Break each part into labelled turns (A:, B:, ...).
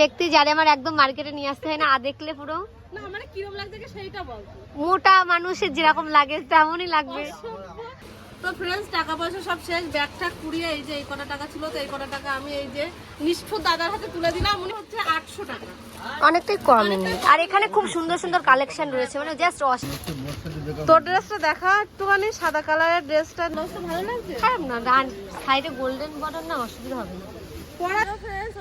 A: ব্যক্তি যারে আমার একদম মার্কেটে নিয়ে আসতে হয় না আর দেখলে পুরো।
B: না মানে
A: মোটা মানুষের যেরকম লাগে তেমনই লাগবে।
B: তো ফ্রেন্ডস টাকা পয়সা সব শেষ ব্যাগ ট্যাগ কুড়িয়ে এই যে এই কটা টাকা ছিল তো এই কটা টাকা আমি এই যে নিষ্ঠুর দাদার হাতে তুলে দিলাম মনে হচ্ছে আটশো টাকা।
A: অনেকটাই কম আর এখানে খুব সুন্দর সুন্দর কালেকশন রয়েছে মানে জাস্ট
B: তোর ড্রেসটা দেখা একটুখানি সাদা কালারের ড্রেসটা ভালো লাগছে?
A: খারাপ না ডান সাইডে গোল্ডেন বর্ডার না অসুবিধা হবে না।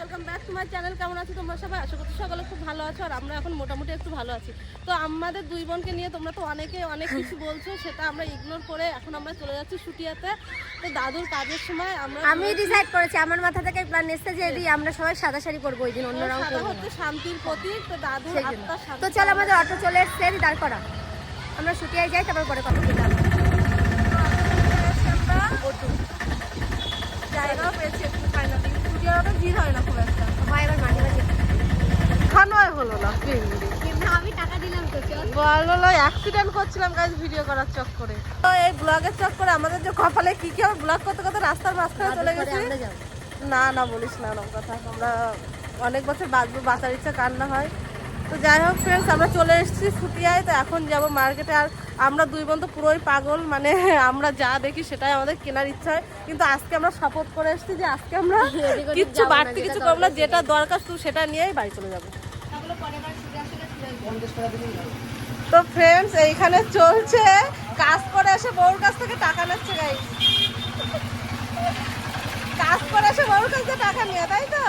B: Welcome back to my channel কেমন আছো তোমরা সবাই? আশা করছি সকলে খুব ভালো আছো আর আমরা এখন মোটামুটি একটু ভালো আছি। তো আমাদের দুই বোনকে নিয়ে তোমরা তো অনেকে অনেক কিছু বলছো সেটা আমরা ইগনোর করে এখন আমরা চলে যাচ্ছি শুটিয়াতে তো দাদুর কাজের সময় আমরা
A: আমি ডিসাইড করেছি আমার মাথা থেকে প্ল্যান এসেছে যে এদি আমরা সবাই সাদা শাড়ি পরবো ওই দিন অন্য রং
B: সাদা হচ্ছে শান্তির প্রতীক তো। আত্মার শান্তি।
A: তো চল আমাদের অটো চলে এসছে দাঁড় করা। আমরা শুটিয়ায় যাই তারপর পরে কথা বললাম
B: জায়গাও পেয়েছি একটু ফাইনালি শুটিয়াটা ভিড় হয় না খুব একটা।
A: এবার মাঝে
B: হলো না
A: আমি টাকা দিলাম তো চল।
B: বলো অ্যাক্সিডেন্ট করছিলাম গাইজ ভিডিও করার চক্করে। তো এই ব্লগের চক্করে আমাদের যে কপালে কি কি আমরা ব্লগ করতে করতে রাস্তার মাঝখানে চলে গেছি। না না বলিস না এরকম কথা। আমরা অনেক বছর বাঁচবো বাঁচার ইচ্ছা কান্না হয়। তো যাই হোক ফ্রেন্ডস আমরা চলে এসেছি ফুটিয়ায় তো এখন যাব মার্কেটে আর আমরা দুই বোন তো পুরোই পাগল মানে আমরা যা দেখি সেটাই আমাদের কেনার ইচ্ছা হয়। কিন্তু আজকে আমরা শপথ করে এসেছি যে আজকে আমরা কিচ্ছু বাড়তি কিছু করব না যেটা দরকার শুধু সেটা নিয়েই বাড়ি চলে যাব। তো ফ্রেন্ডস এইখানে চলছে। কাজ করে এসে বউর কাছ থেকে টাকা নিচ্ছে গাই কাজ করে এসে বউর কাছ থেকে টাকা নিয়ে তাই তো?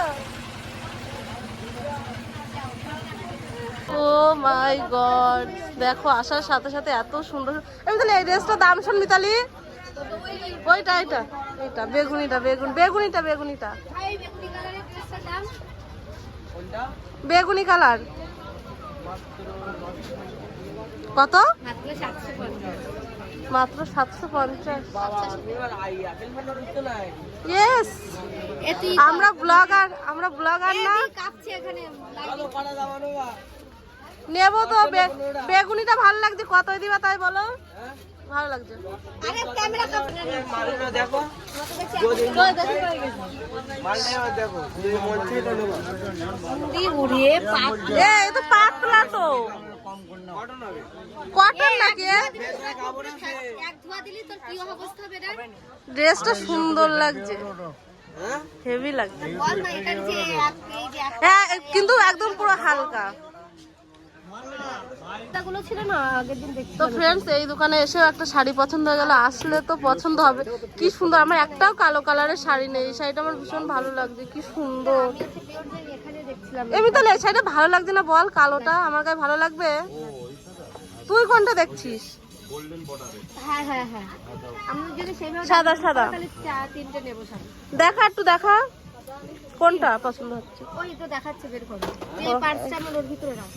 B: Oh my god. দেখো আসার সাথে সাথে এত সুন্দর আমি তাহলে এই ড্রেসটার দাম শোন মিতালি। ওইটা এটা এইটা বেগুনিটা বেগুন বেগুনিটা বেগুনিটা।
A: বেগুনি
B: কালার। কত?
A: মাত্র সাতশো পঞ্চাশ।
B: মাত্র সাতশো পঞ্চাশ ইয়েস আমরা ব্লগার আমরা ব্লগার না।
A: কাঁপছে এখানে।
B: নেব তো বেগুনিটা ভালো লাগছে কত দিবা তাই বলো? ভালো লাগছে।
A: আরে ক্যামেরা কাঁপছে
C: দেখো
A: দি উড়িয়ে পাট
B: এ তো পাতলা তো। কটন নাকি ড্রেসটা সুন্দর লাগছে। হেভি লাগছে।
A: না এটার যে এক- এই যে
B: হ্যাঁ কিন্তু একদম পুরো হালকা
A: একটাগুলো ছিল না আগের দিন দেখছি
B: তো ফ্রেন্ডস এই দোকানে এসেও একটা শাড়ি পছন্দ হয়ে গেল। আসলে তো পছন্দ হবে। কি সুন্দর আমার একটাও কালো কালারের শাড়ি নেই। এই শাড়িটা আমার ভীষণ ভালো লাগছে কি সুন্দর। এমনি তাহলে এই শাড়িটা ভালো লাগছে না বল? কালোটা আমার গায়ে ভালো লাগবে? তুই কোনটা দেখছিস?
A: হ্যাঁ হ্যাঁ হ্যাঁ।
B: সাদা সাদা। দেখা একটু দেখা। কোনটা পছন্দ হচ্ছে?
A: ওই তো দেখাচ্ছে বের করে। এই পার্সটা আমার ওর ভিতরে রাখ।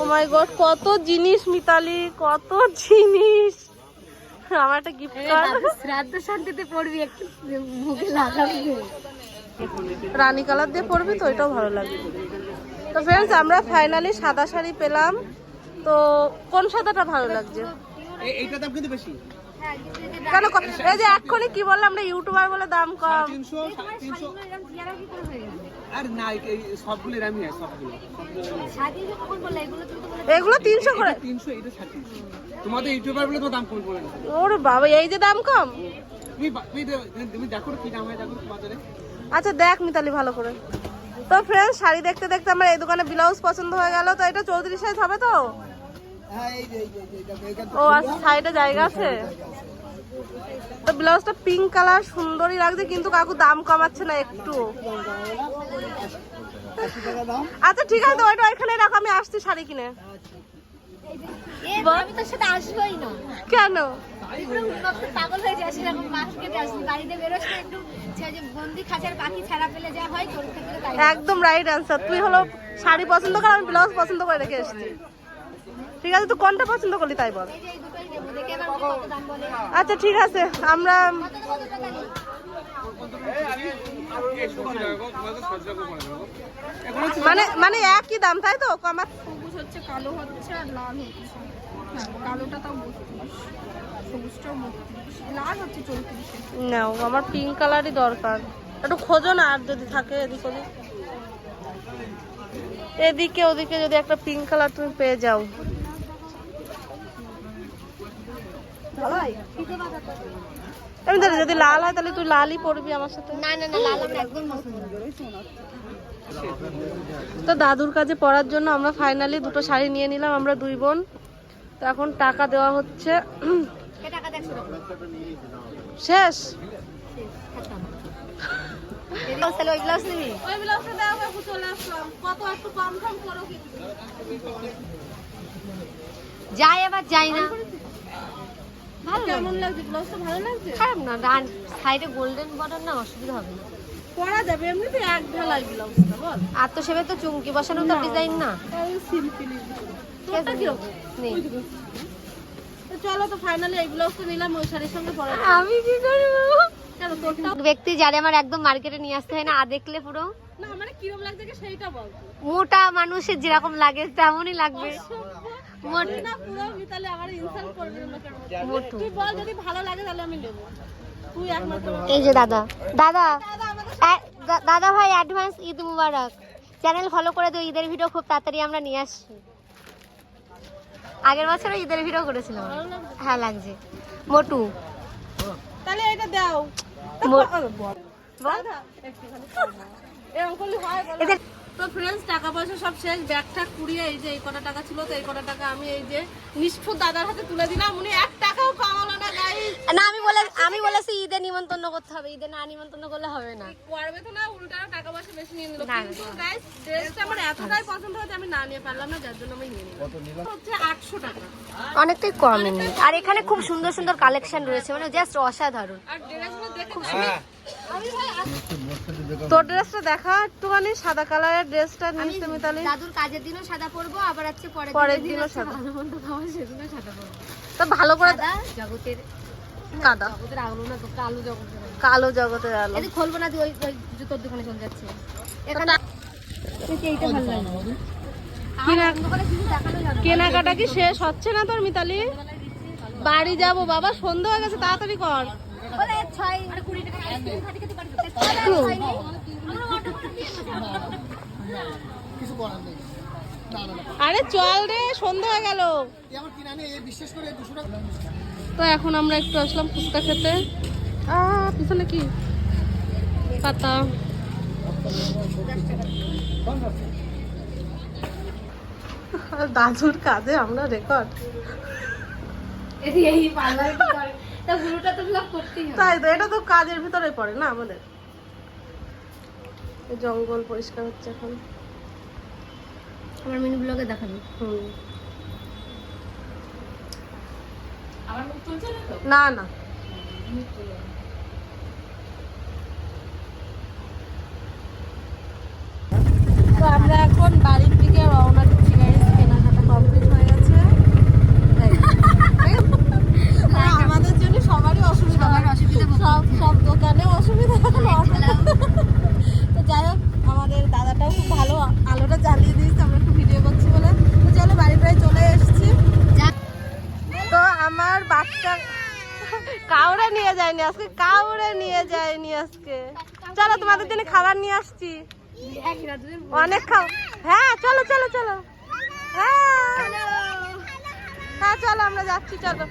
B: ও মাই গড কত জিনিস মিতালি কত জিনিস। আমার একটা গিফট কার্ড
A: শ্রাদ্ধ শান্তিতে পড়বি একটু মুখে লাগাবি
B: রানী কালার দিয়ে পড়বি তো এটাও ভালো লাগবে। তো ফ্রেন্ডস আমরা ফাইনালি সাদা শাড়ি পেলাম। তো কোন সাদাটা ভালো লাগছে?
C: এইটা দাম কিন্তু বেশি।
B: কেন এই যে এক্ষুনি কি বললাম আমরা ইউটিউবার বলে দাম কম।
C: আর না সবগুলো। এরামই সবগুলো
A: এগুলো তুমি তো বলে
B: এগুলো তিনশো করে।
C: তিনশো এইটা ষাট তোমাদের ইউটিউবার বলে তোমার দাম কম পড়ে না।
B: বাবা এই যে দাম কম?
C: তুমি বা- তুমি দে- তুমি দেখো কি দাম হয় দেখো বাজারে
B: আচ্ছা দেখ মিতালি ভালো করে। তো ফ্রেন্ডস শাড়ি দেখতে দেখতে আমার এই দোকানে ব্লাউজ পছন্দ হয়ে গেল তো এটা চৌত্রিশ সাইজ হবে তো? ও আচ্ছা সাইডে জায়গা আছে? তো ব্লাউজটা পিঙ্ক কালার সুন্দরই লাগছে কিন্তু কাকু দাম কমাচ্ছে না একটু। আচ্ছা ঠিক আছে তো ওইটা ওইখানে রাখো আমি আসছি শাড়ি কিনে। কেন?
A: তুই পুরো উন্নত পাগল হয়ে যাস এরকম মার্কেটে আসবি বাড়িতে বেরোস না একটু বন্দি খাঁচার পাখি ছাড়া পেলে যা হয় তোর থেকে তাই।
B: একদম রাইট অ্যান্সার তুই হলো শাড়ি পছন্দ কর আমি ব্লাউজ পছন্দ করে রেখে এসেছি। ঠিক আছে তুই কোনটা পছন্দ করলি তাই বল। আচ্ছা ঠিক আছে আমরা? মানে মানে একই দাম তাই তো? কমা
D: সবুজ হচ্ছে কালো হচ্ছে আর লাল হচ্ছে। হ্যাঁ কালোটা তাও
B: নাও আমার পিঙ্ক কালারই দরকার। একটু খোঁজো না আর যদি থাকে এদিক ওদিক। এদিকে ওদিকে যদি একটা পিঙ্ক কালার তুমি পেয়ে যাও। আমি জানি যদি লাল হয় তাহলে তুই লালই পরবি আমার সাথে।
A: না না না লাল আমার একদম পছন্দ
B: তো দাদুর কাছে পড়ার জন্য আমরা ফাইনালি দুটো শাড়ি নিয়ে নিলাম আমরা দুই বোন। তো এখন টাকা দেওয়া হচ্ছে। শেষ।
A: তাহলে যাই আবার যাই না। ভালো
B: কেমন লাগছে? ব্লাউজটা ভালো লাগছে?
A: খারাপ না ডান সাইডে গোল্ডেন বর্ডার না অসুবিধা হবে না।
B: পরা যাবে এমনিতে এক ঢালাই ব্লাউজটা বল।
A: আর তো সেবে তো চুমকি বসানো তো ডিজাইন না
B: সিম্পলি তোরটা কীরকম
A: নেই।
B: চলো তো ফাইনালি এই ব্লাউজটা নিলাম ওই শাড়ির সঙ্গে পরা
A: আমি কি করব?
B: চলো তোরটা?
A: ব্যক্তি যারে আমার একদম মার্কেটে নিয়ে আসতে হয় না আ দেখলে পুরো।
B: না মানে কীরকম লাগছে সেইটা বল।
A: মোটা মানুষের যেরকম লাগে তেমনই লাগবে। এই যে দাদা। দাদা দাদা ভাই advance Eid Mubarak. Channel follow করে দিও ঈদের ভিডিও খুব তাড়াতাড়ি আমরা নিয়ে আসছি। আগের বছরও ঈদের ভিডিও করেছিলাম। হ্যাঁ লাগছে। মোটু।
B: তাহলে এটা দাও। বল। এরকম হয় তো ফ্রেন্ডস টাকা পয়সা সব শেষ ব্যাগ ঠাক কুড়িয়ে এই যে এই কটা টাকা ছিল তো এই কটা টাকা আমি এই যে নিষ্ঠুর দাদার হাতে তুলে দিলাম। উনি এক টাকাও কামালো না গাইস
A: না আমি বলে আমি বলেছি ঈদে নিমন্ত্রণ করতে হবে ঈদে না নিমন্ত্রণ করলে হবে না।
B: করবে তো না উল্টা টাকা পয়সা বেশি নিয়ে নিল। কিন্তু গাইস ড্রেসটা আমার এতটাই পছন্দ হয়েছে আমি না নিয়ে পারলাম না যার জন্য আমি নিয়ে নিলাম। হচ্ছে আটশো টাকা।
A: অনেকটাই কম আর এখানে খুব সুন্দর সুন্দর কালেকশন রয়েছে মানে জাস্ট অসাধারণ।
B: আর ড্রেসগুলো দেখে খুব
C: হ্যাঁ।
B: তোর ড্রেসটা দেখা একটুখানি সাদা কালারের ড্রেসটা নিয়েছে মিতালি।
A: দাদুর কাজের দিনও সাদা পরবো আবার হচ্ছে পরের
B: পরের দিনও সাদা।
A: ভালো মন্দ খাওয়া সেদিনও সাদা পরবো।
B: তো ভালো করে
A: জগতের
B: কাদা।
A: জগতের আলো না তো কালো জগতের
B: কালো জগতের আলো।
A: খুলবো না তুই ওই জুতোর দোকানে চলে যাচ্ছে। এখানে এইটা ভালো লাগে।
B: কেনাকাটা কি শেষ হচ্ছে না তোর মিতালি? বাড়ি যাব বাবা সন্ধ্যা হয়ে গেছে তাড়াতাড়ি কর।
A: আরে
B: চল রে সন্ধ্যা হয়ে গেল। তো এখন আমরা একটু আসলাম ফুচকা খেতে। আ পিছনে কি? পাতা। দাদুর কাজে আমরা রেকর্ড
A: এই এই পার্লার? তা পুরোটা তো ব্লগ করতেই হবে।
B: তাই তো এটা তো কাজের ভিতরে পড়ে না আমাদের। জঙ্গল পরিষ্কার হচ্ছে এখন।
A: আমার মিনি ব্লগে দেখাবি।
B: হুম। না না। তো আমরা এখন বাড়ির দিকে রওনা দিচ্ছি গাইস কেনাকাটা কমপ্লিট হয়ে গেছে আর আমাদের জন্য সবারই অসুবিধা
A: সবার অসুবিধা ভোগ
B: সব সব দোকানে অসুবিধা তো যাই হোক আমাদের দাদাটাও খুব ভালো আলোটা জ্বালিয়ে দিয়েছে আমরা একটু ভিডিও করছি বলে তো চলো বাড়ি প্রায় চলে এসেছি তো আমার বাচ্চা কাউরে নিয়ে যায়নি আজকে, কাউরে নিয়ে যায়নি আজকে। চলো তোমাদের জন্য খাবার নিয়ে আসছি। অনেক খাও। হ্যাঁ চলো চলো চলো। হ্যাঁ। হ্যাঁ চলো, আমরা যাচ্ছি, চলো।